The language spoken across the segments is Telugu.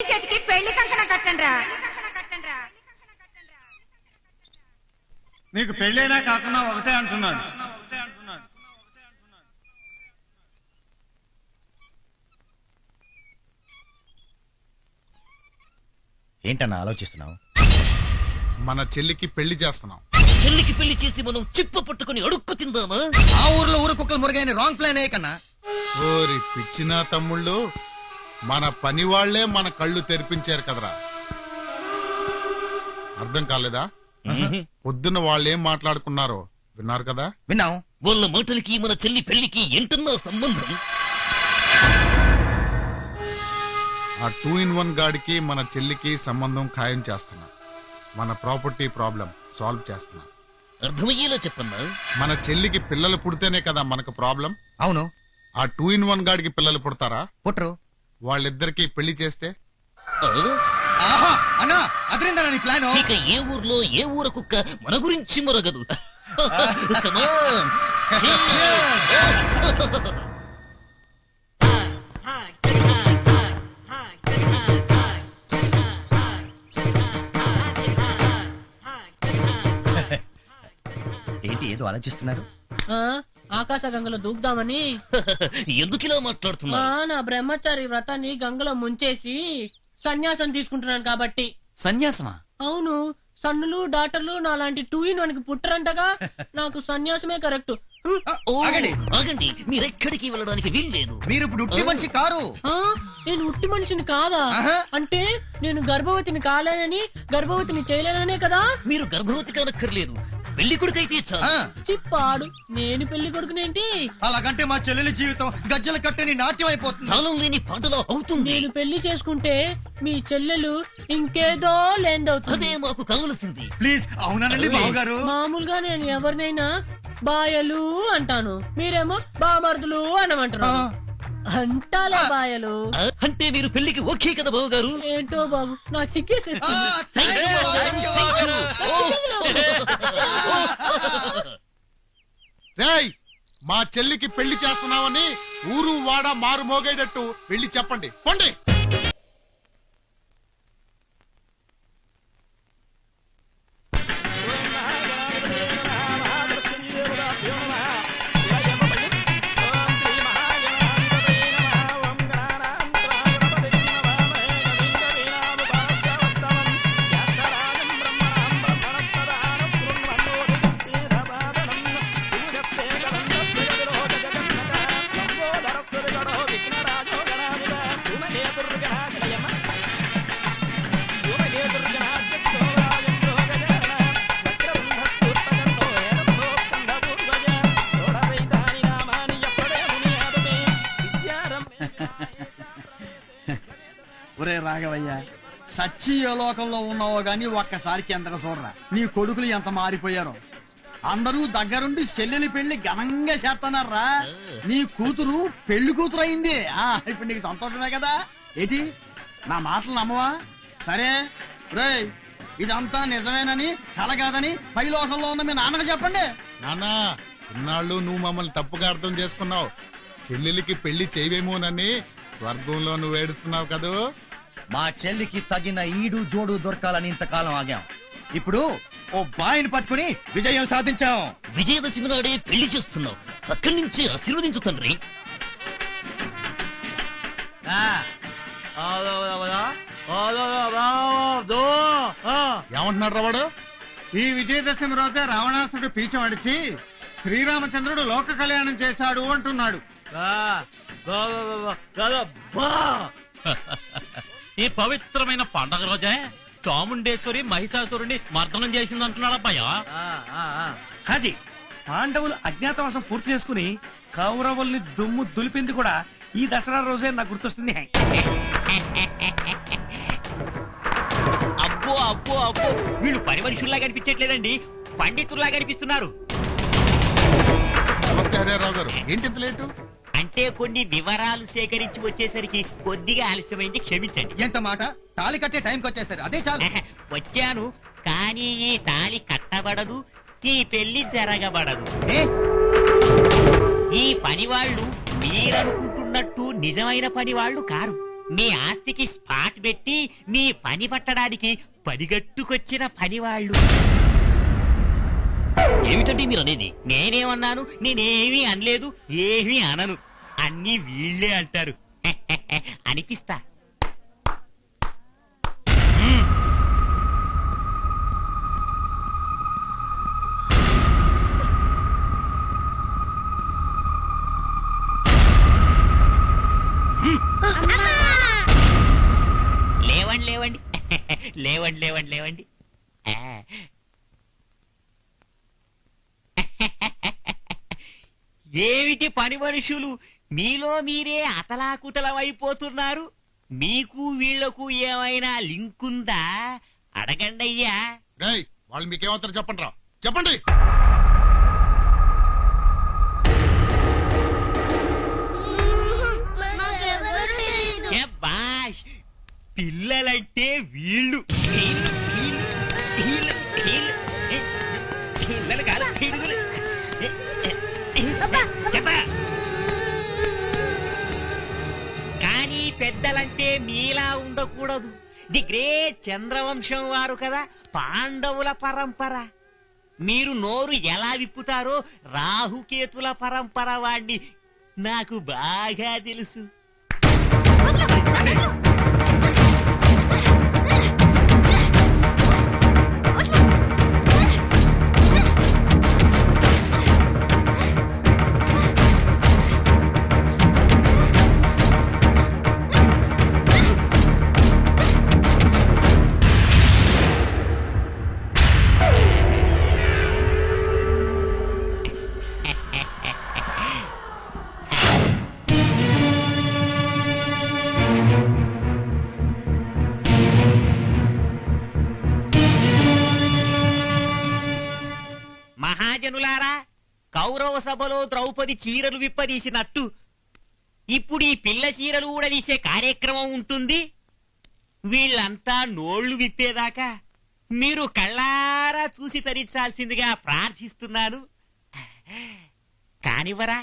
చేతికి పెళ్ళి కంకణ కట్టండ్రా. నీకు పెళ్ళైనా కాకుండా ఒకటే అంటున్నాడు. ఏంటన్నా ఆలోచిస్తున్నావు? మన చెల్లికి పెళ్ళి చేస్తున్నాం. చెల్లికి పెళ్ళి చేసి మనం చిప్ప పట్టుకుని అడుక్కు తిందామా? ఆ ఊర్లో ఊరు కుక్కలు మురుగైన రాంగ్ ప్లాన్ ఏ కన్నా. ఓరి పిచ్చిన తమ్ముళ్ళు మన పని వాళ్ళే మన కళ్ళు తెరిపించారు కదరా. అర్థం కాలేదా? పొద్దున్న వాళ్ళు ఏం మాట్లాడుకున్నారో విన్నారు కదా? విన్నాం. వాళ్ళ మాటలకి మన చెల్లి పెళ్ళికి ఏంటన్నా సంబంధం? ఆ టూ ఇన్ వన్ గాడికి మన చెల్లికి సంబంధం ఖాయం చేస్తున్నా. మన ప్రాపర్టీ ప్రాబ్లం సాల్వ్ చేస్తున్నా. అర్థమయ్యేలా చెప్పన్నా? మన చెల్లికి పిల్లలు పుడితేనే కదా మనకు ప్రాబ్లం? అవును. ఆ టూ ఇన్ వన్ గాడికి పిల్లలు పుడతారా? పుట్టరు. వాళ్ళిద్దరికి పెళ్ళి చేస్తే? ఆహా! అన్నా అదిరిందన్నా నీ ప్లాన్? ఇక ఏ ఊర్లో ఏ ఊర కుక్క మన గురించి మరగదు. Come on. ఏంటి ఏదో ఆలోచిస్తున్నారు? ఆ? ఆకాశ గంగలో దూకుదామని. ఎందుకిలా ఆ, మాట్లాడుతున్నా నా బ్రహ్మచారి వ్రతాన్ని గంగలో ముంచేసి సన్యాసం తీసుకుంటున్నాను కాబట్టి. సన్యాసమా? అవును సన్నులు డాక్టర్లు నా లాంటి టూ ఇన్ వన్కి పుట్టరంటగా నాకు సన్యాసమే కరెక్ట్. ఆగండి. ఆగండి. మీరెక్కడికి వెళ్ళడానికి వీల్లేదు. మీరు ఇప్పుడు ఉట్టి మనిషి కారు. ఆ, నేను ఉట్టి మనిషిని కాదా. అంటే నేను గర్భవతిని కాలేనని గర్భవతిని చేయలేననే కదా? మీరు గర్భవతి కానక్కర్లేదు. పెళ్ళి కొడుకైతే ఆ, చాలు. చిప్పాడు నేను పెళ్ళి కొడుకునేంటి? అలాగంటే మా చెల్లెలి జీవితం గజ్జల కట్టని నాట్యం అయిపోతుంది. తాళం లేని పాటలా అవుతుంది. నేను పెళ్ళి చేసుకుంటే మీ చెల్లెలు ఇంకేదో లేందవుతుంది అదే మాకు కావలసింది. ప్లీజ్ అవునానండి బావగారు. మామూలుగా నేను ఎవరినైనా బాయలు అంటాను. మీరేమో బామర్దులు అనమంటారు. అంటాలే బాయలు. అంటే మీరు పెళ్ళికి ఓకే కదా బాబు గారు ఏంటో బాబు నాకు సిగ్గేసేస్తుంది. రేయ్ మా చెల్లికి పెళ్ళి చేస్తున్నామని ఊరు వాడ మారు మోగేటట్టు వెళ్ళి చెప్పండి. పండి. రాఘవయ్య సచ్చి ఏ లోకంలో ఉన్నావో గాని ఒక్కసారి కిందకు చూడరా. నీ కొడుకులు ఎంత మారిపోయారో. అందరూ దగ్గరుండి చెల్లెలి పెళ్ళి ఘనంగా చేస్తున్నారా? నీ కూతురు పెళ్ళి కూతురు అయింది. ఆ, ఇప్పుడు నీకు సంతోషమే కదా. ఏంటి? నా మాటలు నమ్మవా? సరే. రేయ్ ఇదంతా నిజమేనని కల కాదని పై లోకంలో ఉన్న మీ నాన్నకు చెప్పండి. నాన్నా ఇన్నాళ్ళు నువ్వు మమ్మల్ని తప్పుగా అర్థం చేసుకున్నావు. చెల్లెలికి పెళ్ళి చేయవేమోనని స్వర్గంలో నువ్వు ఏడుస్తున్నావు కదూ? మా చెల్లికి తగిన ఈడు జోడు దొరకాలని ఇంతకాలం ఆగాం. ఇప్పుడు ఓ బాయిని పట్టుకుని విజయం సాధించాం. విజయదశమి నాడే పెళ్ళి చేస్తున్నావు. అక్కడి నుంచి ఆశీర్వదించు తండ్రి. ఏమంటున్నాడు రా వాడు ఈ విజయదశమి రోజే రావణాసుడు పీచం అడిచి శ్రీరామచంద్రుడు లోక కళ్యాణం చేశాడు అంటున్నాడు. ఈ పవిత్రమైన పండగ రోజే చాముండేశ్వరి మహిషాసురుని మర్దనం చేసింది అంటున్నాడు అబ్బాయ. హాజీ పాండవులు అజ్ఞాతవాసం పూర్తి చేసుకుని కౌరవుల్ని దుమ్ము దులిపింది కూడా ఈ దసరా రోజే నాకు గుర్తొస్తుంది. అబ్బో అబ్బో అబ్బో. వీళ్ళు పని మనుషుల్లా కనిపించట్లేదండి పండితుల్లా కనిపిస్తున్నారు నమస్తే హరిరావు గారు. ఏంటి ఇంత లేటు? అంటే కొన్ని వివరాలు సేకరించి వచ్చేసరికి కొద్దిగా ఆలస్యమైంది క్షమించండి. ఎంత మాట? తాళి కట్టే టైంకి వచ్చేసారు. అదే చాలు. వచ్చాను కానీ ఈ తాళి కట్టబడదు ఈ పెళ్ళి జరగబడదు. ఏ? ఈ పని వాళ్ళు మీరనుకుంటున్నట్టు నిజమైన పని వాళ్ళు కారు. మీ ఆస్తికి స్పాట్ పెట్టి మీ పని పట్టడానికి పనిగట్టుకొచ్చిన పనివాళ్ళు. ఏమిటండి మీరు అనేది నేనేమన్నాను? నేనేమీ అనలేదు ఏమీ అనను. అన్ని వీళ్ళే అంటారు. అనిపిస్తా. లేవండి లేవండి. లేవండి లేవండి లేవండి ఆ. ఏమిటి పని మనుషులు? మీలో మీరే అతలాకుతలమైపోతున్నారు. మీకు వీళ్ళకు ఏమైనా లింకుందా? అడగండయ్యా. రేయ్ వాళ్ళు మీకేమవుతారు చెప్పండి రా. చెప్పండి. బాష్ పిల్లలంటే వీళ్ళు. వీళ్ళు వీళ్ళు వీళ్ళు వీళ్ళు. ఏ, పిల్లలు కాదు పిడుగులు కానీ పెద్దలంటే మీలా ఉండకూడదు. ది గ్రేట్ చంద్రవంశం వారు కదా పాండవుల పరంపర. మీరు నోరు ఎలా విప్పుతారో రాహుకేతుల పరంపర వాణ్ణి నాకు బాగా తెలుసు. కౌరవ సభలో ద్రౌపది చీరలు విప్పదీసినట్టు. ఇప్పుడు ఈ పిల్ల చీరలు ఊడదీసే కార్యక్రమం ఉంటుంది. వీళ్ళంతా నోళ్ళు విప్పేదాకా మీరు కళ్ళారా చూసి తరించాల్సిందిగా ప్రార్థిస్తున్నాను కానివరా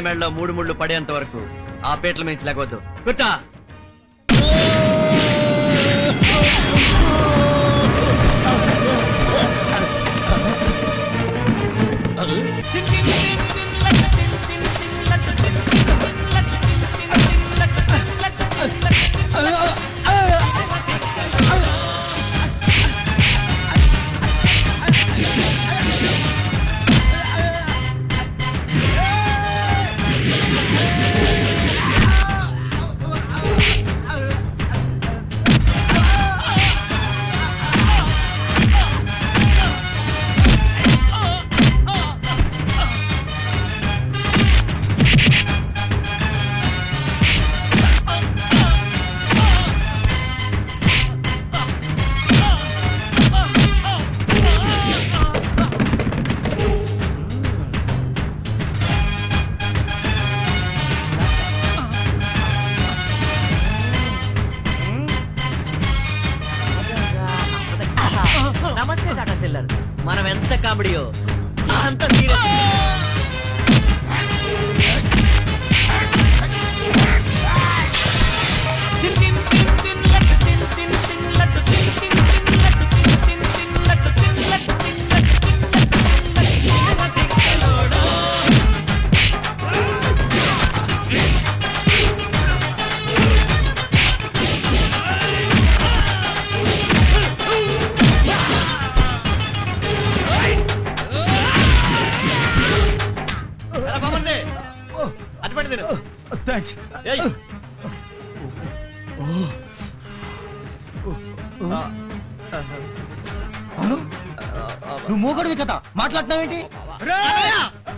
అమ్మాయి మెడలో మూడు ముళ్ళు పడేంత వరకు ఆ పేట్ల మించి లేకపోద్దు కూర్చో. మనం ఎంత థ్యాంక్స్. అవును నువ్వు మూగడివి కదా. మాట్లాడుతున్నావేంటి!